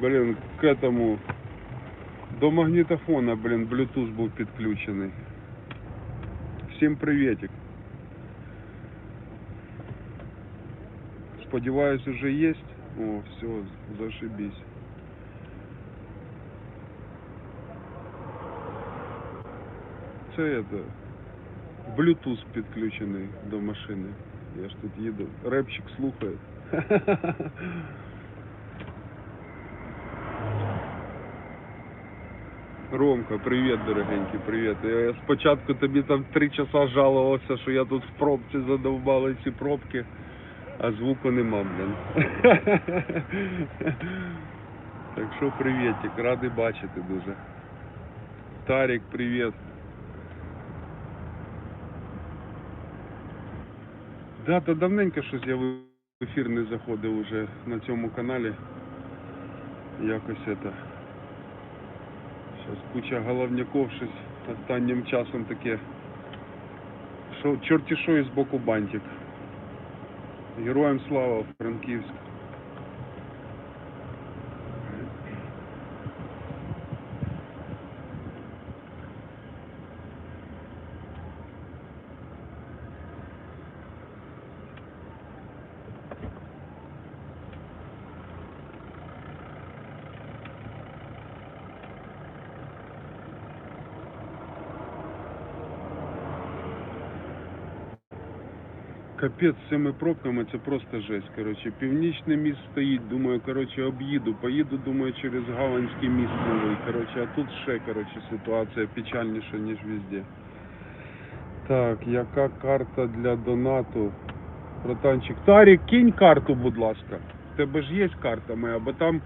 Блін, к этому. До магнітофона, блін, Bluetooth був підключений. Всім приветик. Сподіваюсь, уже есть. О, все, зашибись. Це это. Bluetooth підключений до машини. Я ж тут їду. Репчик слухає. Ромка, привіт, дорогенький, привіт. Я спочатку тобі там три часа жалувався, що я тут в пробці задовбали ці пробки, а звуку нема, блін. Так що привітик, радий бачити дуже. Тарік, привіт. Да, то давненько щось я ефір не заходив уже на цьому каналі. Якось это. Зараз куча головняков щось останнім часом таке. Шо, чорті що із боку бантик. Героям слава Франківськ. Капець з цими пробками це просто жесть. Коротше, північний міст стоїть, думаю, коротше, об'їду, поїду, думаю, через Гаванський міст новий. Коротше, а тут ще коротше, ситуація печальніша, ніж везде. Так, яка карта для донату? Братанчик. Тарік, кинь карту, будь ласка. В тебе ж є карта моя, бо там,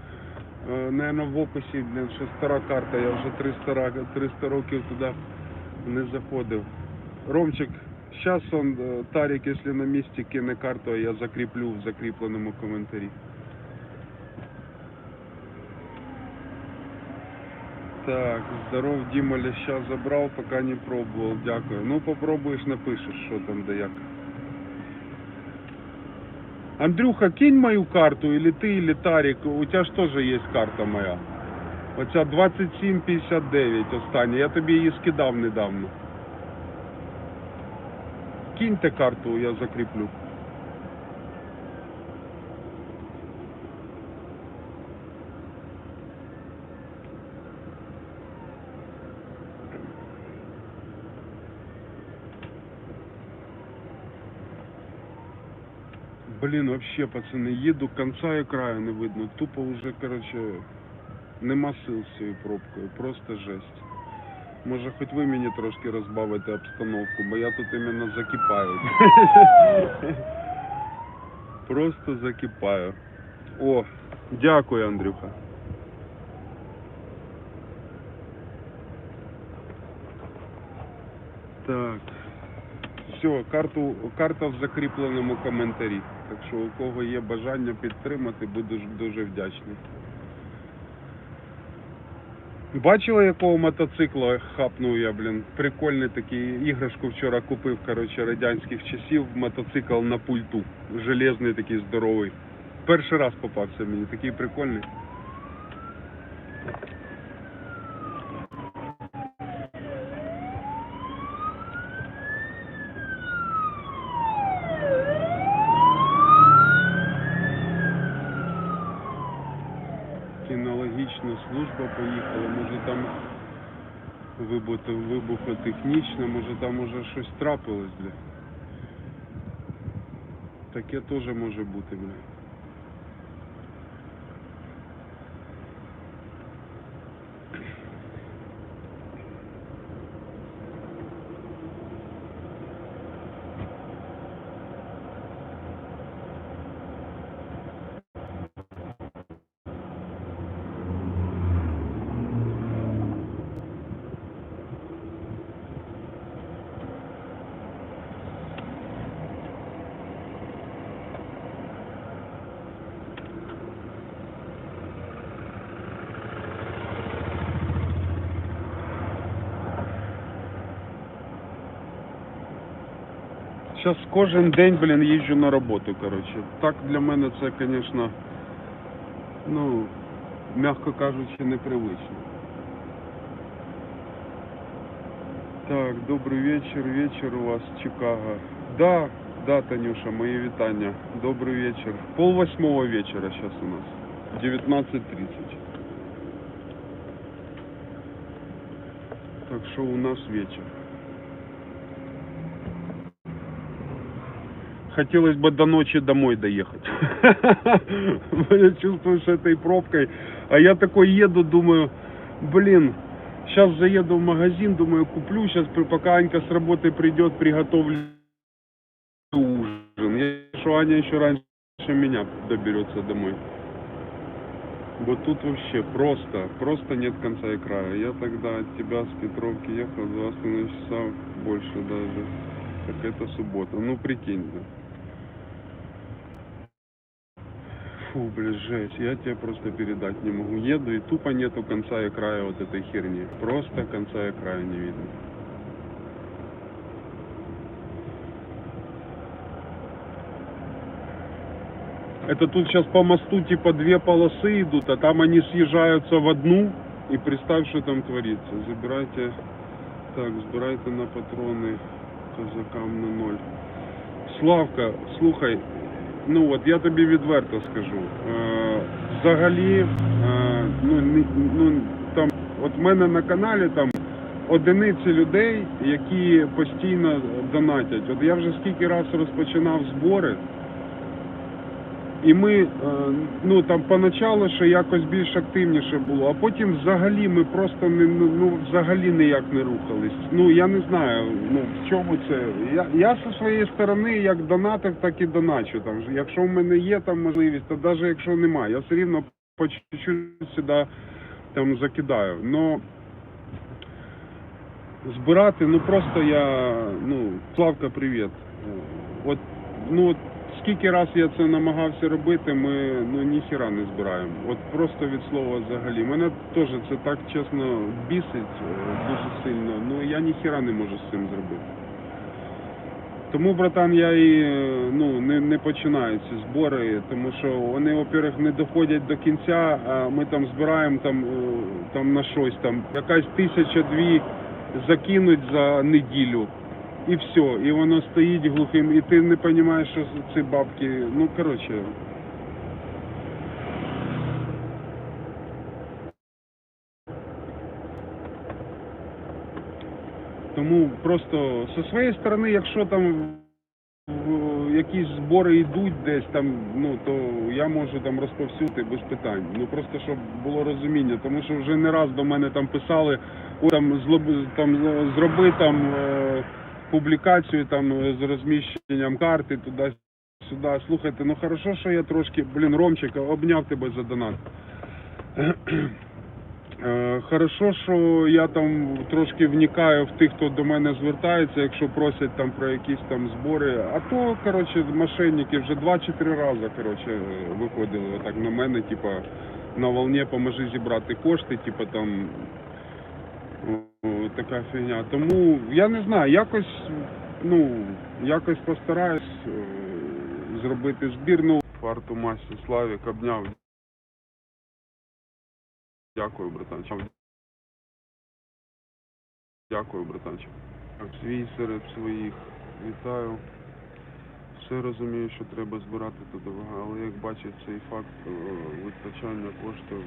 е, в описі, блін, ще стара карта, я вже 300, 300 років туди не заходив. Ромчик, Сейчас он, э, Тарик, если на месте кине карту, я закреплю в закрепленном комментарии. Так, здоров, Дима Леща забрал, пока не пробовал, дякую. Ну, попробуешь, напишешь, что там да як. Андрюха, кинь мою карту, или ты, или Тарик, у тебя ж тоже есть карта моя. Оця 2759 остання, я тобі її скидав недавно. Киньте карту, я закріплю. Блін, вообще, пацани, їду, конца і краю не видно. Тупо вже, короче, нема сил з цією пробкою, просто жесть. Може, хоч ви мені трошки розбавите обстановку, бо я тут іменно закипаю. Просто закипаю. О, дякую, Андрюха. Так. Все, карту, карта в закріпленому коментарі. Так що у кого є бажання підтримати, буду дуже вдячний. Бачила, якого мотоцикла хапнув я, блін. Прикольний такий іграшку вчора купив, коротше, радянських часів, мотоцикл на пульту. Железний такий здоровий. Перший раз попався мені, такий прикольний. Кінологічна служба поїхала, може там вибухотехнічна, може там уже щось трапилось, бля. Таке теж може бути, бля. Зараз кожен день, блін, їжджу на роботу, коротше. Так для мене це, звісно, ну, м'яко кажучи, непривично. Так, добрий вечір, вечір у вас Чикаго. Да, да, Танюша, мої вітання. Добрий вечір. Пол восьмого вечора зараз у нас. 19.30. Так що у нас вечір. Хотелось бы до ночи домой доехать. Я чувствую, что этой пробкой. А я такой еду, думаю, блин, сейчас заеду в магазин, думаю, куплю, сейчас пока Анька с работы придет, приготовлю ужин. Я что Аня еще раньше меня доберется домой. Вот тут вообще просто, просто нет конца и края. Я тогда от тебя с Петровки ехал два с половиной часа больше даже. Так это суббота. Ну прикинь, да. Фу, блин, жесть, я тебе просто передать не могу. Еду и тупо нету конца и края вот этой херни. Просто конца и края не видно. Это тут сейчас по мосту типа две полосы идут, а там они съезжаются в одну. И представь, что там творится. Забирайте, так, збирайте на патрони козакам на ноль. Славка, слухай, ну от я тобі відверто скажу. Е, взагалі, е, ну, не ну там, от в мене на каналі там одиниці людей, які постійно донатять. От я вже скільки раз розпочинав збори. І ми, е, ну там поначалу ще якось більш активніше було, а потім взагалі ми просто не ну, ну взагалі ніяк не рухались. Ну я не знаю, ну в чому це. Я, я зі своєї сторони як донатив, так і доначу. Там якщо в мене є там можливість, то навіть якщо немає, я все рівно по чуть-чуть сюди там закидаю. Но збирати, ну просто я, ну, Славка, привіт. От, ну скільки раз я це намагався робити, ми ну ніхіра не збираємо. От просто від слова взагалі. Мене теж це так чесно бісить е, дуже сильно. Ну я ніхіра не можу з цим зробити. Тому, братан, я і е, ну, не, не починаю ці збори, тому що вони, во-первых, не доходять до кінця, а ми там збираємо там, е, там на щось, там якась тисяча-дві закинуть за неділю. І все, і воно стоїть глухим, і ти не розумієш, що ці бабки. Ну, коротше. Тому просто зі своєї сторони, якщо там якісь збори йдуть десь там, ну то я можу там розповсюдити без питань. Ну просто щоб було розуміння, тому що вже не раз до мене там писали, о, там злоби там зроби там е, публікацію там е, з розміщенням карти туди. Сюди, слухайте, ну хорошо, що я трошки, блін, Ромчик, обняв тебе за донат. Е, Хорошо, що я там трошки вникаю в тих, хто до мене звертається, якщо просять там про якісь там збори. А то, коротше, мошенники вже два чи три рази коротше, виходили отак на мене, типа на волні поможи зібрати кошти, типа там така фігня. Тому я не знаю, якось, ну, якось постараюсь е, зробити збір. Ну, фарту масі Славік обняв. Дякую, братанчик. Дякую, братанчик. Свій серед своїх. Вітаю. Все розумію, що треба збирати туди, але як бачить цей факт е, витрачання коштів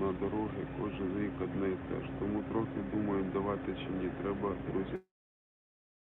на дороги кожен рік одне і те ж. Тому трохи думаємо, давати чи ні. Треба, друзі,